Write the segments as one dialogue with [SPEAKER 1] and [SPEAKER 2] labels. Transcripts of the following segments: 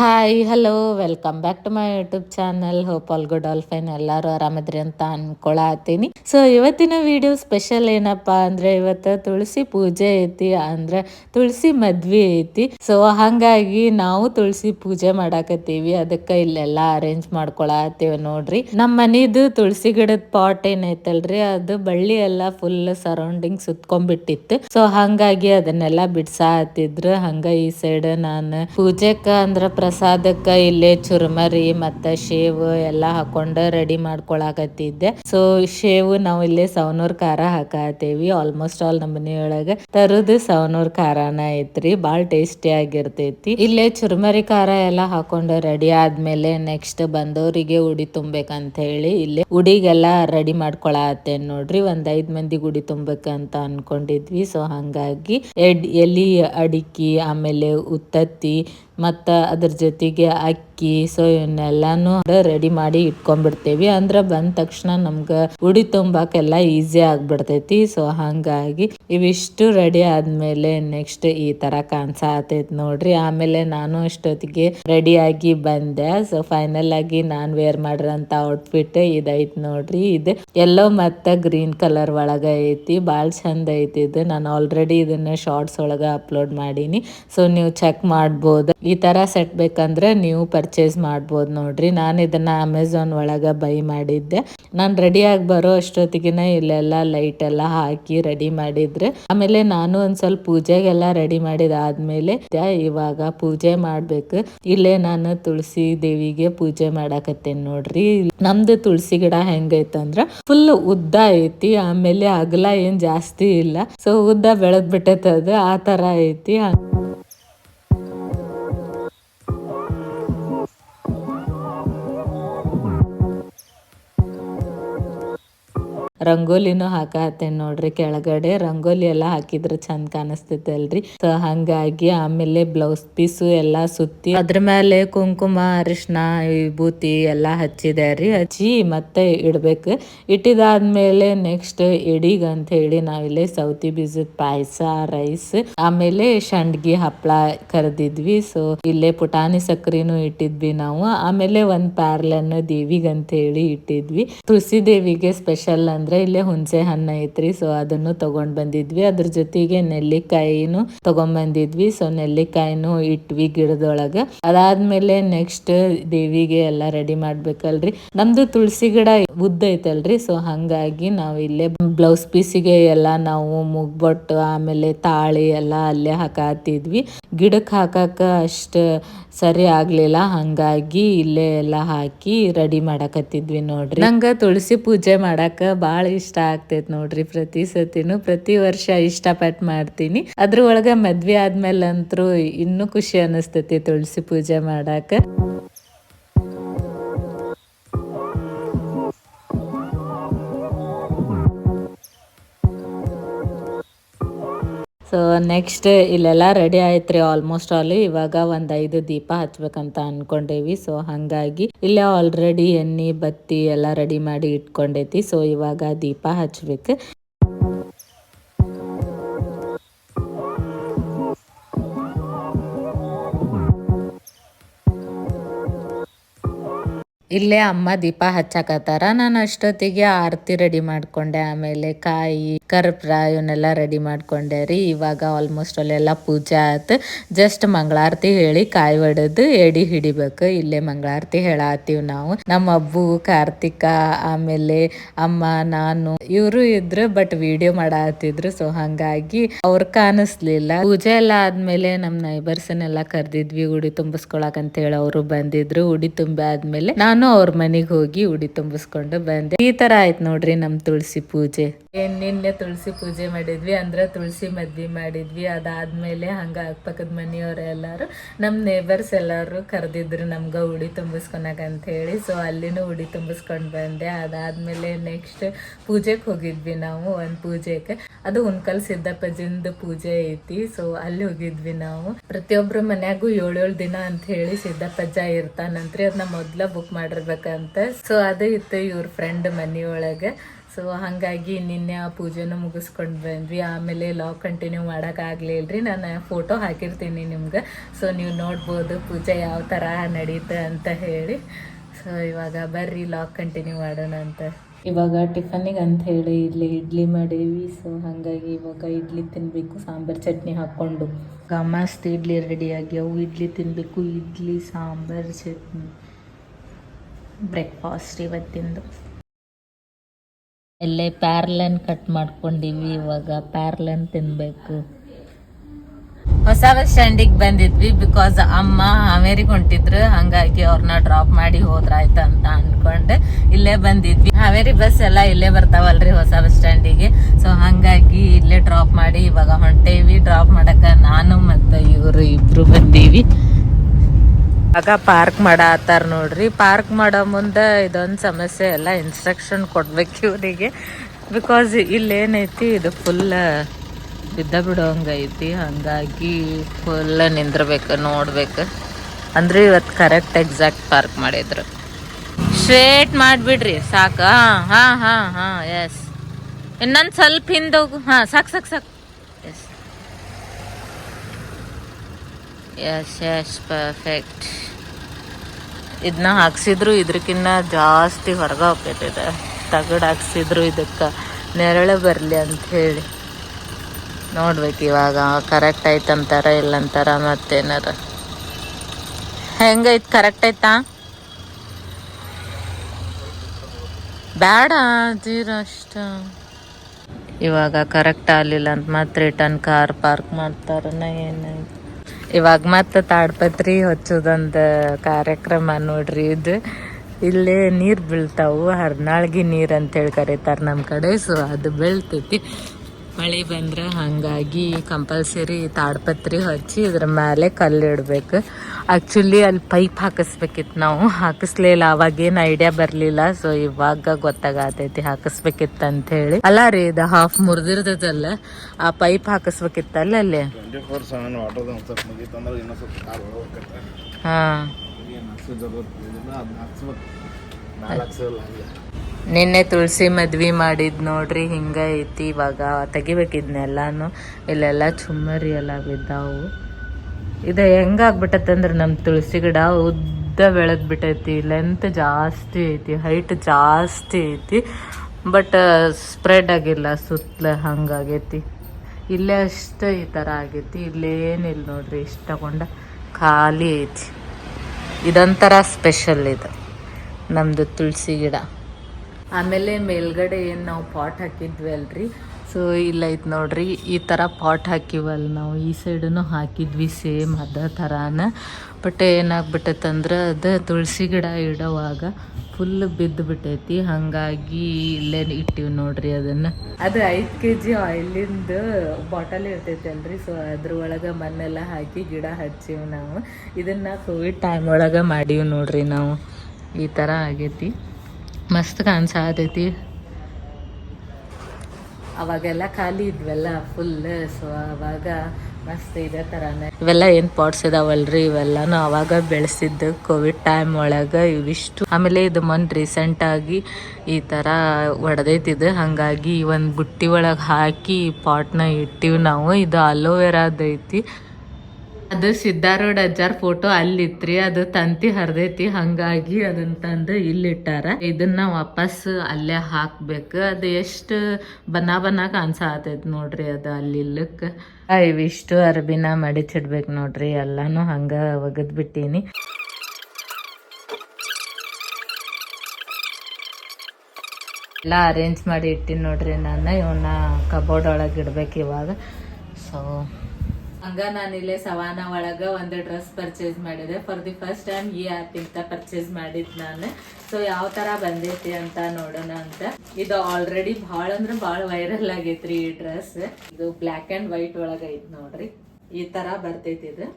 [SPEAKER 1] Hi hello welcome back to my YouTube channel hope all good all fine ಎಲ್ಲರೂ ಆರಾಮದ್ರಿ ಅಂತ ಅನ್ಕೊಳತ್ತೀನಿ. So ಇವತ್ತಿನ ವಿಡಿಯೋ ಸ್ಪೆಷಲ್ ಏನಪ್ಪಾ ಅಂದ್ರೆ ಇವತ್ತು ತುಳಸಿ ಪೂಜೆ ಐತಿ, ಅಂದ್ರೆ ತುಳಸಿ ಮದ್ವಿ ಐತಿ. ಸೊ ಹಂಗಾಗಿ ನಾವು ತುಳಸಿ ಪೂಜೆ ಮಾಡಾಕತ್ತೀವಿ. ಅದಕ್ಕೆ ಇಲ್ಲೆಲ್ಲ ಅರೇಂಜ್ ಮಾಡ್ಕೊಳತ್ತೀವಿ ನೋಡ್ರಿ. ನಮ್ಮ ಮನಿದು ತುಳಸಿ ಗಿಡದ ಪಾಟ್ ಏನೈತಲ್ರಿ, ಅದು ಬಳ್ಳಿ ಎಲ್ಲ ಫುಲ್ ಸರೌಂಡಿಂಗ್ ಸುತ್ಕೊಂಡ್ಬಿಟ್ಟಿತ್ತು. ಸೊ ಹಂಗಾಗಿ ಅದನ್ನೆಲ್ಲ ಬಿಡ್ಸಾ ಹತ್ತಿದ್ರು ಹಂಗ ಈ ಸೈಡ್ ನಾನು ಪೂಜೆಕ ಅಂದ್ರ ಪ್ರಸಾದಕ್ಕ ಇಲ್ಲೇ ಚುರ್ಮರಿ ಮತ್ತ ಶೇವ್ ಎಲ್ಲಾ ಹಾಕೊಂಡ ರೆಡಿ ಮಾಡ್ಕೊಳಕತ್ತಿದ್ದೆ. ಸೊ ಶೇವ್ ನಾವು ಇಲ್ಲೇ ಸವನೂರ್ ಖಾರ ಹಾಕತ್ತೇವಿ. ಆಲ್ಮೋಸ್ಟ್ ಆಲ್ ನಮ್ಮ ಮನೆಯೊಳಗ ತರುದು ಸವನೂರ್ ಖಾರಾನ ಐತ್ರಿ. ಬಾಳ್ ಟೇಸ್ಟಿ ಆಗಿರ್ತೈತಿ. ಇಲ್ಲೇ ಚುರ್ಮರಿ ಖಾರ ಎಲ್ಲಾ ಹಾಕೊಂಡು ರೆಡಿ ಆದ್ಮೇಲೆ ನೆಕ್ಸ್ಟ್ ಬಂದವರಿಗೆ ಉಡಿ ತುಂಬೇಕಂತ ಹೇಳಿ ಇಲ್ಲೇ ಉಡಿಗೆಲ್ಲಾ ರೆಡಿ ಮಾಡ್ಕೊಳತ್ತೇನೆ ನೋಡ್ರಿ. ಒಂದ್ ಐದ್ ಮಂದಿ ಉಡಿ ತುಂಬಬೇಕಂತ ಅನ್ಕೊಂಡಿದ್ವಿ. ಸೊ ಹಂಗಾಗಿ ಎಡ್ ಎಲಿ, ಅಡಿಕಿ, ಆಮೇಲೆ ಉತ್ತತ್ತಿ ಮತ್ತ ಅದ್ರ ಜೊತೆಗೆ ಅಕ್ಕಿ ಸೊ ಇವನ್ನೆಲ್ಲಾನು ರೆಡಿ ಮಾಡಿ ಇಟ್ಕೊಂಡ್ಬಿಡ್ತೇವಿ. ಅಂದ್ರೆ ಬಂದ ತಕ್ಷಣ ನಮ್ಗೆ ಉಡಿ ತುಂಬಾಕೆಲ್ಲ ಈಸಿ ಆಗ್ಬಿಡ್ತೈತಿ. ಸೊ ಹಂಗಾಗಿ ಇವಿಷ್ಟು ರೆಡಿ ಆದ್ಮೇಲೆ ನೆಕ್ಸ್ಟ್ ಈ ತರ ಕಾಣ್ಸಾತೈತ್ ನೋಡ್ರಿ. ಆಮೇಲೆ ನಾನು ಅಷ್ಟೊತ್ತಿಗೆ ರೆಡಿ ಆಗಿ ಬಂದೆ. ಸೊ ಫೈನಲ್ ಆಗಿ ನಾನ್ ವೇರ್ ಮಾಡಿರೋಂತ ಔಟ್ಫಿಟ್ ಇದೈತ್ ನೋಡ್ರಿ. ಇದು ಎಲ್ಲೋ ಮತ್ತ ಗ್ರೀನ್ ಕಲರ್ ಒಳಗ ಐತಿ. ಬಾಳ್ ಚಂದ ಐತಿ ಇದು. ನಾನು ಆಲ್ರೆಡಿ ಇದನ್ನ ಶಾರ್ಟ್ಸ್ ಒಳಗ ಅಪ್ಲೋಡ್ ಮಾಡೀನಿ. ಸೊ ನೀವು ಚೆಕ್ ಮಾಡ್ಬೋದು. ಈ ತರ ಸೆಟ್ ಬೇಕಂದ್ರೆ ನೀವು ಪರ್ಚೇಸ್ ಮಾಡ್ಬೋದು ನೋಡ್ರಿ. ನಾನು ಇದನ್ನು ಅಮೆಝಾನ್ ಒಳಗೆ ಬೈ ಮಾಡಿದ್ದೆ. ನಾನು ರೆಡಿಯಾಗಿ ಬರೋ ಅಷ್ಟೊತ್ತಿಗೆನ ಇಲ್ಲೆಲ್ಲ ಲೈಟ್ ಎಲ್ಲ ಹಾಕಿ ರೆಡಿ ಮಾಡಿದ್ರೆ, ಆಮೇಲೆ ನಾನು ಒಂದು ಸ್ವಲ್ಪ ಪೂಜೆಗೆಲ್ಲ ರೆಡಿ ಮಾಡಿದಾದ್ಮೇಲೆ ಇವಾಗ ಪೂಜೆ ಮಾಡಬೇಕು. ಇಲ್ಲೇ ನಾನು ತುಳಸಿ ದೇವಿಗೆ ಪೂಜೆ ಮಾಡಾಕತ್ತೇನ್ ನೋಡ್ರಿ. ನಮ್ದು ತುಳಸಿ ಗಿಡ ಹೆಂಗೈತಂದ್ರ ಫುಲ್ ಉದ್ದ ಐತಿ, ಆಮೇಲೆ ಅಗಲ ಏನ್ ಜಾಸ್ತಿ ಇಲ್ಲ. ಸೊ ಉದ್ದ ಬೆಳೆದ್ ಬಿಟ್ಟೈತದ ಆ ತರ ಐತಿ. ರಂಗೋಲಿನೂ ಹಾಕತ್ತೇನೆ ನೋಡ್ರಿ. ಕೆಳಗಡೆ ರಂಗೋಲಿ ಎಲ್ಲ ಹಾಕಿದ್ರೆ ಚಂದ ಕಾಣಿಸ್ತೈತೆ ಅಲ್ರಿ ಸೊ ಹಂಗಾಗಿ ಆಮೇಲೆ ಬ್ಲೌಸ್ ಪೀಸು ಎಲ್ಲಾ ಸುತ್ತಿ ಅದ್ರ ಮೇಲೆ ಕುಂಕುಮ ಅರಿಶಿನ ವಿಭೂತಿ ಎಲ್ಲಾ ಹಚ್ಚಿದೆ ರೀ. ಹಚ್ಚಿ ಮತ್ತೆ ಇಡ್ಬೇಕು. ಇಟ್ಟಿದಾದ್ಮೇಲೆ ನೆಕ್ಸ್ಟ್ ಎಡಿಗ್ ಅಂತ ಹೇಳಿ ನಾವಿಲ್ಲಿ ಸೌತಿ ಬೀಜದ ಪಾಯಸ ರೈಸ್ ಆಮೇಲೆ ಸಂಡ್ಗಿ ಹಪ್ಪಳ ಕರೆದಿದ್ವಿ. ಸೊ ಇಲ್ಲೇ ಪುಟಾಣಿ ಸಕ್ರಿನು ಇಟ್ಟಿದ್ವಿ ನಾವು. ಆಮೇಲೆ ಒಂದ್ ಪ್ಯಾರ್ಲನ್ನು ದೇವಿಗಂತ ಹೇಳಿ ಇಟ್ಟಿದ್ವಿ. ತುಳಸಿ ದೇವಿಗೆ ಸ್ಪೆಷಲ್ ಅಂದ್ರೆ ಅಂದ್ರೆ ಇಲ್ಲೇ ಹುಣಸೆ ಹಣ್ಣು ಐತ್ರಿ. ಸೊ ಅದನ್ನು ತಗೊಂಡ್ ಬಂದಿದ್ವಿ. ಅದ್ರ ಜೊತೆಗೆ ನೆಲ್ಲಿಕಾಯಿನು ತಗೊಂಡ್ ಬಂದಿದ್ವಿ. ಸೊ ನೆಲ್ಲಿಕಾಯಿನು ಇಟ್ವಿ ಗಿಡದೊಳಗ. ಅದಾದ್ಮೇಲೆ ನೆಕ್ಸ್ಟ್ ದೇವಿಗೆ ಎಲ್ಲಾ ರೆಡಿ ಮಾಡ್ಬೇಕಲ್ರಿ. ನಮ್ದು ತುಳಸಿ ಗಿಡ ಉದ್ದ ಐತಲ್ರಿ. ಸೊ ಹಂಗಾಗಿ ನಾವು ಇಲ್ಲೇ ಬ್ಲೌಸ್ ಪೀಸಿಗೆ ಎಲ್ಲಾ ನಾವು ಮುಗ್ಬೊಟ್ಟು, ಆಮೇಲೆ ತಾಳಿ ಎಲ್ಲಾ ಅಲ್ಲೇ ಹಾಕಾತಿದ್ವಿ ಗಿಡಕ್ ಹಾಕಾಕ ಅಷ್ಟ ಸರಿ ಆಗಲಿಲ್ಲ. ಹಂಗಾಗಿ ಇಲ್ಲೇ ಎಲ್ಲ ಹಾಕಿ ರೆಡಿ ಮಾಡಕತ್ತಿದ್ವಿ ನೋಡ್ರಿ. ನಂಗೆ ತುಳಸಿ ಪೂಜೆ ಮಾಡಕ್ಕೆ ಭಾಳ ಇಷ್ಟ ಆಗ್ತೈತೆ ನೋಡ್ರಿ. ಪ್ರತಿ ಸತಿನೂ ಪ್ರತಿ ವರ್ಷ ಇಷ್ಟಪಟ್ಟು ಮಾಡ್ತೀನಿ. ಅದ್ರ ಒಳಗ ಮದ್ವೆ ಆದ್ಮೇಲೆ ಅಂತರೂ ಇನ್ನೂ ಖುಷಿ ಅನಿಸ್ತೈತಿ ತುಳಸಿ ಪೂಜೆ ಮಾಡಾಕ ಸೊ ನೆಕ್ಸ್ಟ್ ಇಲ್ಲೆಲ್ಲ ರೆಡಿ ಆಯ್ತ್ರಿ ಆಲ್ಮೋಸ್ಟ್ ಆಲ್ ಇವಾಗ ಒಂದ್ ಐದು ದೀಪ ಹಚ್ಬೇಕಂತ ಅನ್ಕೊಂಡೇವಿ. ಸೊ ಹಂಗಾಗಿ ಇಲ್ಲೇ ಆಲ್ರೆಡಿ ಎಣ್ಣೆ, ಬತ್ತಿ ಎಲ್ಲ ರೆಡಿ ಮಾಡಿ ಇಟ್ಕೊಂಡೈತಿ. ಸೊ ಇವಾಗ ದೀಪ ಹಚ್ಬೇಕು. ಇಲ್ಲೇ ಅಮ್ಮ ದೀಪ ಹಚ್ಚಾಕತ್ತಾರ. ನಾನು ಅಷ್ಟೊತ್ತಿಗೆ ಆರತಿ ರೆಡಿ ಮಾಡ್ಕೊಂಡೆ, ಆಮೇಲೆ ಕಾಯಿ, ಕರ್ಪೂರ ಇವನ್ನೆಲ್ಲ ರೆಡಿ ಮಾಡ್ಕೊಂಡೆ ರೀ. ಇವಾಗ ಆಲ್ಮೋಸ್ಟ್ ಅಲ್ಲೆಲ್ಲ ಪೂಜೆ ಆಯ್ತು ಜಸ್ಟ್ ಮಂಗಳಾರತಿ ಹೇಳಿ ಕಾಯಿ ಒಡೆದು ಎಡಿ ಹಿಡಿಬೇಕು. ಇಲ್ಲೇ ಮಂಗಳಾರತಿ ಹೇಳತ್ತೀವಿ ನಾವು. ನಮ್ಮ ಅಬ್ಬು, ಕಾರ್ತಿಕ, ಆಮೇಲೆ ಅಮ್ಮ, ನಾನು ಇವರು ಇದ್ರು ಬಟ್ ವಿಡಿಯೋ ಮಾಡತ್ತಿದ್ರು ಸೊ ಹಂಗಾಗಿ ಅವ್ರ ಕಾಣಿಸ್ಲಿಲ್ಲ. ಪೂಜೆ ಎಲ್ಲ ಆದ್ಮೇಲೆ ನಮ್ ನೈಬರ್ಸ್ನೆಲ್ಲ ಕರ್ದಿದ್ವಿ. ಉಡಿ ತುಂಬಿಸ್ಕೊಳಕ್ ಅಂತ ಹೇಳಿ ಅವರು ಬಂದಿದ್ರು. ಉಡಿ ತುಂಬಿ ಆದ್ಮೇಲೆ ನಾನು ನಾನು ಅವ್ರ ಮನೆಗೆ ಹೋಗಿ ಉಡಿ ತುಂಬಿಸ್ಕೊಂಡು ಬಂದೆ. ಈ ತರ ಆಯ್ತು ನೋಡ್ರಿ ನಮ್ ತುಳಸಿ ಪೂಜೆ. ಏನ್ ನಿನ್ನೆ ತುಳಸಿ ಪೂಜೆ ಮಾಡಿದ್ವಿ, ಅಂದ್ರ ತುಳಸಿ ಮದ್ವಿ ಮಾಡಿದ್ವಿ. ಅದಾದ್ಮೇಲೆ ಹಂಗ ಅಕ್ಕಪಕ್ಕದ ಮನೆಯವ್ರ ಎಲ್ಲಾರು, ನಮ್ ನೇಬರ್ಸ್ ಎಲ್ಲಾರು ಕರೆದಿದ್ರು ನಮ್ಗ ಉಡಿ ತುಂಬಿಸ್ಕೊಳಕ್ ಅಂತ ಹೇಳಿ ಸೊ ಅಲ್ಲಿನೂ ಉಡಿ ತುಂಬಿಸ್ಕೊಂಡ್ ಬಂದೆ. ಅದಾದ್ಮೇಲೆ ನೆಕ್ಸ್ಟ್ ಪೂಜೆಗೆ ಹೋಗಿದ್ವಿ ನಾವು, ಒಂದ್ ಪೂಜೆಗೆ. ಅದು ಉನ್ಕಲ್ ಸಿದ್ದಪ್ಪಜಿಂದ ಪೂಜೆ ಐತಿ. ಸೊ ಅಲ್ಲಿ ಹೋಗಿದ್ವಿ ನಾವು. ಪ್ರತಿಯೊಬ್ರು ಮನ್ಯಾಗು ಏಳೇಳು ದಿನ ಅಂತ ಹೇಳಿ ಸಿದ್ದಪ್ಪಜ್ಜ ಇರ್ತಾನಂತ್ರಿ. ಅದನ್ನ ಮೊದ್ಲ ಬುಕ್ ಮಾಡಿ ಮಾಡಿರ್ಬೇಕಂತ ಸೊ ಅದು ಇತ್ತು ಇವ್ರ ಫ್ರೆಂಡ್ ಮನೆಯೊಳಗೆ. ಸೊ ಹಾಗಾಗಿ ನಿನ್ನೆ ಆ ಪೂಜೆನ ಮುಗಿಸ್ಕೊಂಡು ಬಂದ್ವಿ. ಆಮೇಲೆ ಲಾಗ್ ಕಂಟಿನ್ಯೂ ಮಾಡೋಕ್ಕಾಗಲಿಲ್ಲ ನಾನು ಫೋಟೋ ಹಾಕಿರ್ತೀನಿ ನಿಮ್ಗೆ. ಸೊ ನೀವು ನೋಡ್ಬೋದು ಪೂಜೆ ಯಾವ ಥರ ನಡೀತ ಅಂತ ಹೇಳಿ. ಸೊ ಇವಾಗ ಬರ್ರಿ ಲಾಗ್ ಕಂಟಿನ್ಯೂ ಮಾಡೋಣ ಅಂತ. ಇವಾಗ ಟಿಫನಿಗೆ ಅಂತ ಹೇಳಿ ಇಲ್ಲಿ ಇಡ್ಲಿ ಮಾಡೀವಿ. ಸೊ ಹಾಗಾಗಿ ಇವಾಗ ಇಡ್ಲಿ ತಿನ್ನಬೇಕು ಸಾಂಬಾರು ಚಟ್ನಿ ಹಾಕ್ಕೊಂಡು. ಗಮಾಸ್ತಿ ಮಸ್ತ್ ಇಡ್ಲಿ ರೆಡಿ ಆಗ್ಯಾವು. ಇಡ್ಲಿ ತಿನ್ನಬೇಕು ಇಡ್ಲಿ, ಸಾಂಬಾರು, ಚಟ್ನಿ. ಬ್ರೇಕ್ಫಾಸ್ಟ್ ಇವತ್ತಿಂದು. ಎಲ್ಲೇ ಪ್ಯಾರ್ಲನ್ ಕಟ್ ಮಾಡ್ಕೊಂಡಿವಿ ಇವಾಗ ಪ್ಯಾರ್ಲನ್ ತಿನ್ಬೇಕು. ಹೊಸ ಬಸ್ ಸ್ಟ್ಯಾಂಡಿಗೆ ಬಂದಿದ್ವಿ ಬಿಕಾಸ್ ಅಮ್ಮ ಹಾವೇರಿಗೆ ಹೊಂಟಿದ್ರು, ಹಂಗಾಗಿ ಅವ್ರನ್ನ ಡ್ರಾಪ್ ಮಾಡಿ ಹೋದ್ರಾಯ್ತ ಅಂತ ಅನ್ಕೊಂಡೆ. ಇಲ್ಲೇ ಬಂದಿದ್ವಿ. ಹಾವೇರಿ ಬಸ್ ಎಲ್ಲ ಇಲ್ಲೇ ಬರ್ತಾವಲ್ರಿ ಹೊಸ ಬಸ್ ಸ್ಟ್ಯಾಂಡಿಗೆ ಸೊ ಹಂಗಾಗಿ ಇಲ್ಲೇ ಡ್ರಾಪ್ ಮಾಡಿ ಇವಾಗ ಹೊಂಟೇವಿ. ಡ್ರಾಪ್ ಮಾಡಕ ನಾನು ಮತ್ತು ಇವರು ಇಬ್ರು ಬಂದೀವಿ. ಆಗ ಪಾರ್ಕ್ ಮಾಡತ್ತಾರ ನೋಡ್ರಿ. ಪಾರ್ಕ್ ಮಾಡೋ ಮುಂದೆ ಇದೊಂದು ಸಮಸ್ಯೆ ಎಲ್ಲ ಇನ್ಸ್ಟ್ರಕ್ಷನ್ ಕೊಡ್ಬೇಕು ಇವರಿಗೆ. ಬಿಕಾಸ್ ಇಲ್ಲೇನೈತಿ, ಇದು ಫುಲ್ ಬಿದ್ದ ಬಿಡೋಂಗೈತಿ. ಹಂಗಾಗಿ ಫುಲ್ ನಿಂದ್ರಬೇಕು, ನೋಡ್ಬೇಕು. ಅಂದ್ರೆ ಇವತ್ತು ಕರೆಕ್ಟ್ ಎಕ್ಸಾಕ್ಟ್ ಪಾರ್ಕ್ ಮಾಡಿದ್ರು. ಸ್ಟ್ರೇಟ್ ಮಾಡಿಬಿಡ್ರಿ, ಸಾಕ. ಹಾಂ ಹಾಂ ಹಾಂ ಎಸ್ ಇನ್ನೊಂದು ಸ್ವಲ್ಪ ಹಿಂದೋಗು, ಹಾಂ, ಸಾಕು ಸಾಕು ಸಾಕು ಎಸ್ ಎಸ್ ಎಸ್ ಪರ್ಫೆಕ್ಟ್ ಇದನ್ನ ಹಾಕ್ಸಿದ್ರು ಇದ್ರಕ್ಕಿನ್ನ ಜಾಸ್ತಿ ಹೊರಗೆ ಹೋಗ್ತೈತೆ ತಗಡು ಹಾಕ್ಸಿದ್ರು ಇದಕ್ಕೆ. ನೆರಳೆ ಬರಲಿ ಅಂತ ಹೇಳಿ. ನೋಡ್ಬೇಕು ಇವಾಗ ಕರೆಕ್ಟ್ ಐತಂತಾರ ಇಲ್ಲಂತಾರ ಮತ್ತೇನಾರ. ಹೆಂಗೈತ್ ಕರೆಕ್ಟ್ ಆಯ್ತಾ? ಬೇಡ ಜೀರೋ ಅಷ್ಟ. ಇವಾಗ ಕರೆಕ್ಟ್ ಆಗಲಿಲ್ಲ ಅಂತ ಮತ್ತೆ ರಿಟರ್ನ್ ಕಾರ್ ಪಾರ್ಕ್ ಮಾಡ್ತಾರನ ಏನಾಯ್ತು? ಇವಾಗ ಮತ್ತೆ ತಾಡ್ಪತ್ರಿ ಹಚ್ಚೋದೊಂದು ಕಾರ್ಯಕ್ರಮ ನೋಡ್ರಿ ಇದು. ಇಲ್ಲೇ ನೀರು ಬೀಳ್ತಾವು, ಹರ್ನಾಳ್ಗಿ ನೀರು ಅಂತೇಳಿ ಕರೀತಾರೆ ನಮ್ಮ ಕಡೆ ಸೊ ಅದು ಬೀಳ್ತೈತಿ. ಮಳೆ ಬಂದ್ರೆ ಹಾಗಾಗಿ ಕಂಪಲ್ಸರಿ ತಾಡ್ಪತ್ರಿ ಹಚ್ಚಿ ಇದ್ರ ಮೇಲೆ ಕಲ್ಲು ಇಡಬೇಕು ಆ್ಯಕ್ಚುಲಿ ಅಲ್ಲಿ ಪೈಪ್ ಹಾಕಿಸ್ಬೇಕಿತ್ತು ನಾವು. ಹಾಕಿಸ್ಲಿಲ್ಲ ಅವಾಗೇನು ಐಡಿಯಾ ಬರಲಿಲ್ಲ. ಸೊ ಇವಾಗ ಗೊತ್ತಾಗತೈತಿ ಹಾಕಿಸ್ಬೇಕಿತ್ತು ಅಂತ ಹೇಳಿ ಅಲ್ಲ ರೀ ಇದು ಹಾಫ್ ಮುರಿದಿರ್ತದಲ್ಲ. ಆ ಪೈಪ್ ಹಾಕಿಸ್ಬೇಕಿತ್ತಲ್ಲ ಅಲ್ಲಿ ಹಾಂ. ನಿನ್ನೆ ತುಳಸಿ ಮದ್ವಿ ಮಾಡಿದ್ ನೋಡ್ರಿ, ಹಿಂಗ ಐತಿ ಇವಾಗ. ತೆಗಿಬೇಕಿದ್ನೆಲ್ಲಾನು. ಇಲ್ಲೆಲ್ಲ ಚುಮ್ಮರಿ ಎಲ್ಲ ಬಿದ್ದಾವು ಇದು ಹೆಂಗಾಗ್ಬಿಟ್ಟತ್ತಂದ್ರೆ ನಮ್ಮ ತುಳಸಿ ಗಿಡ ಉದ್ದ ಬೆಳೆದ್ ಬಿಟ್ಟೈತಿ ಲೆಂತ್ ಜಾಸ್ತಿ ಐತಿ ಹೈಟ್ ಜಾಸ್ತಿ ಐತಿ. ಬಟ್ ಸ್ಪ್ರೆಡ್ ಆಗಿಲ್ಲ ಸುತ್ತಲ ಹಂಗಾಗೈತಿ ಇಲ್ಲೇ ಅಷ್ಟೇ ಈ ಥರ ಆಗೈತಿ. ಇಲ್ಲೇನಿಲ್ಲ ನೋಡ್ರಿ, ಇಷ್ಟ ತಗೊಂಡ ಖಾಲಿ ಐತಿ. ಇದೊಂಥರ ಸ್ಪೆಷಲ್ ಇದು. ನಮ್ಮದು ತುಳಸಿ ಗಿಡ. ಆಮೇಲೆ ಮೇಲ್ಗಡೆ ಏನು ನಾವು ಪಾಟ್ ಹಾಕಿದ್ವಿ ಅಲ್ರಿ ಸೊ ಇಲ್ಲ ಐತೆ ನೋಡ್ರಿ ಈ ಥರ ಪಾಟ್ ಹಾಕಿವಲ್ಲ ನಾವು. ಈ ಸೈಡೂ ಹಾಕಿದ್ವಿ ಸೇಮ್ ಅದ ಥರನ ಬಟ್ ಏನಾಗ್ಬಿಟ್ಟೈತಂದ್ರೆ ಅದು ತುಳಸಿ ಗಿಡ ಇಡೋವಾಗ ಫುಲ್ ಬಿದ್ದು ಬಿಟ್ಟೈತಿ ಹಾಗಾಗಿ ಇಲ್ಲೇ ಇಟ್ಟಿವಿ ನೋಡ್ರಿ ಅದನ್ನು. ಅದು ಐದು ಕೆ ಜಿ ಆಯಿಲಿಂದ ಬಾಟಲ್ ಇರ್ತೈತಿ ಅಲ್ರಿ ಸೊ ಅದ್ರ ಒಳಗೆ ಮಣ್ಣೆಲ್ಲ ಹಾಕಿ ಗಿಡ ಹಚ್ಚಿವಿ ನಾವು. ಇದನ್ನು ಕೋವಿಡ್ ಟೈಮ್ ಒಳಗೆ ಮಾಡೀವಿ ನೋಡ್ರಿ ನಾವು. ಈ ಥರ ಆಗೈತಿ. ಮಸ್ತ್ ಕಾಣಿಸತೈತಿ. ಅವಾಗೆಲ್ಲ ಖಾಲಿ ಇದ್ವೆಲ್ಲ ಫುಲ್ ಸೊ ಅವಾಗ ಮಸ್ತ್ ಇದೇ ಥರನೇ ಇವೆಲ್ಲ ಏನು ಪಾಟ್ಸ್ ಇದಾವಲ್ರಿ? ಇವೆಲ್ಲನೂ ಅವಾಗ ಬೆಳೆಸಿದ್ದು ಕೋವಿಡ್ ಟೈಮ್ ಒಳಗೆ ಇವಿಷ್ಟು. ಆಮೇಲೆ ಇದು ಮೊನ್ನೆ ರೀಸೆಂಟಾಗಿ ಈ ಥರ ಒಡೆದೈತಿದ್ದು ಹಾಗಾಗಿ ಒಂದು ಬುಟ್ಟಿ ಒಳಗೆ ಹಾಕಿ ಪಾಟ್ನ ಇಟ್ಟಿವಿ ನಾವು. ಇದು ಅಲೋವೆರಾದೈತಿ ಅದು ಸಿದ್ಧಾರೂಢ ಅಜ್ಜಾರ್ ಫೋಟೋ ಅಲ್ಲಿತ್ರಿ, ಅದು ತಂತಿ ಹರಿದೈತಿ, ಹಂಗಾಗಿ ಅದನ್ನ ತಂದು ಇಲ್ಲಿಟ್ಟಾರ. ಇದನ್ನ ವಾಪಸ್ ಅಲ್ಲೇ ಹಾಕ್ಬೇಕು. ಅದು ಎಷ್ಟು ಬನ್ನ ಬನ್ನ ಕಾಣಿಸತೈತಿ ನೋಡ್ರಿ ಅದು ಅಲ್ಲಿ ಇಲ್ಲಕ್ಕೆ ಇವಿಷ್ಟು ಅರ್ಬಿನ ಮಡಿಚಿಡ್ಬೇಕು ನೋಡ್ರಿ, ಎಲ್ಲಾನು ಹಂಗ ಒಗದ್ ಬಿಟ್ಟೀನಿ ಎಲ್ಲ ಅರೇಂಜ್ ಮಾಡಿ ಇಟ್ಟಿನಿ ನೋಡ್ರಿ ನಾನು ಇವನ್ನ ಕಬೋರ್ಡ್ ಒಳಗೆ ಇಡ್ಬೇಕು ಇವಾಗ. ಸೊ ಹಂಗ ನಾನು ಇಲ್ಲೇ ಸವಾನ ಒಳಗ ಒಂದು ಡ್ರೆಸ್ ಪರ್ಚೇಸ್ ಮಾಡಿದೆ. ಫಾರ್ ದಿ ಫಸ್ಟ್ ಟೈಮ್ ಈ ಆ್ಯಪ್ ಇಂತ ಪರ್ಚೇಸ್ ಮಾಡಿದ್ ನಾನು. ಸೊ ಯಾವ ತರ ಬಂದೈತಿ ಅಂತ ನೋಡೋಣ ಅಂತ. ಇದು ಆಲ್ರೆಡಿ ಭಾಳ ಅಂದ್ರೆ ಭಾಳ ವೈರಲ್ ಆಗೈತ್ರಿ ಈ ಡ್ರೆಸ್ ಇದು ಬ್ಲ್ಯಾಕ್ ಅಂಡ್ ವೈಟ್ ಒಳಗ ಐತ್ ನೋಡ್ರಿ. ಈ ತರ ಬರ್ತೈತಿ ಇದು.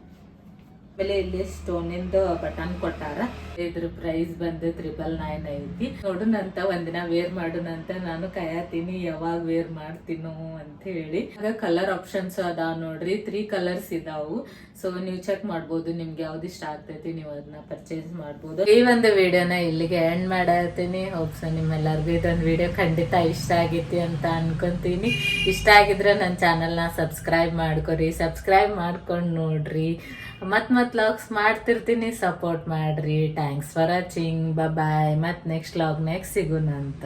[SPEAKER 1] ಆಮೇಲೆ ಇಲ್ಲಿ ಸ್ಟೋನಿಂದ ಬಟನ್ ಕೊಟ್ಟಾರ. ಇದ್ರ ಪ್ರೈಸ್ ಬಂದು ತ್ರಿಬಲ್ ನೈನ್ ಐತಿ. ನೋಡೋಣಂತ ಒಂದಿನ ವೇರ್ ಮಾಡೋಣಂತ ನಾನು ಕಾಯತೀನಿ, ಯಾವಾಗ ವೇರ್ ಮಾಡ್ತೀನೋ ಅಂತ ಹೇಳಿ ಆಗ ಕಲರ್ ಆಪ್ಷನ್ಸ್ ಅದಾವ ನೋಡ್ರಿ ತ್ರೀ ಕಲರ್ಸ್ ಇದಾವು. ಸೊ ನೀವು ಚೆಕ್ ಮಾಡ್ಬೋದು, ನಿಮ್ಗೆ ಯಾವ್ದು ಇಷ್ಟ ಆಗ್ತೈತಿ, ನೀವು ಅದನ್ನ ಪರ್ಚೇಸ್ ಮಾಡ್ಬೋದು. ಈ ಒಂದು ವಿಡಿಯೋನ ಇಲ್ಲಿಗೆ ಎಂಡ್ ಮಾಡತ್ತೀನಿ. ಹೋಪ್ಸ್ ನಿಮ್ಮೆಲ್ಲರಿಗೂ ಇದೊಂದು ವಿಡಿಯೋ ಖಂಡಿತ ಇಷ್ಟ ಆಗೈತಿ ಅಂತ ಅನ್ಕೊಂತೀನಿ. ಇಷ್ಟ ಆಗಿದ್ರೆ ನನ್ನ ಚಾನಲ್ನ ಸಬ್ಸ್ಕ್ರೈಬ್ ಮಾಡ್ಕೊರಿ. ಸಬ್ಸ್ಕ್ರೈಬ್ ಮಾಡ್ಕೊಂಡು ನೋಡ್ರಿ. ಮತ್ ಮತ್ ಲಾಗ್ಸ್ ಮಾಡ್ತಿರ್ತೀನಿ. ಸಪೋರ್ಟ್ ಮಾಡ್ರಿ. ಥ್ಯಾಂಕ್ಸ್ ಫಾರ್ ವಾಚಿಂಗ್ ಬಾಯ್ ಮತ್ ನೆಕ್ಸ್ಟ್ ಲಾಗ್ ನೆಕ್ಸ್ಟ್ ಸಿಗುನಂತ.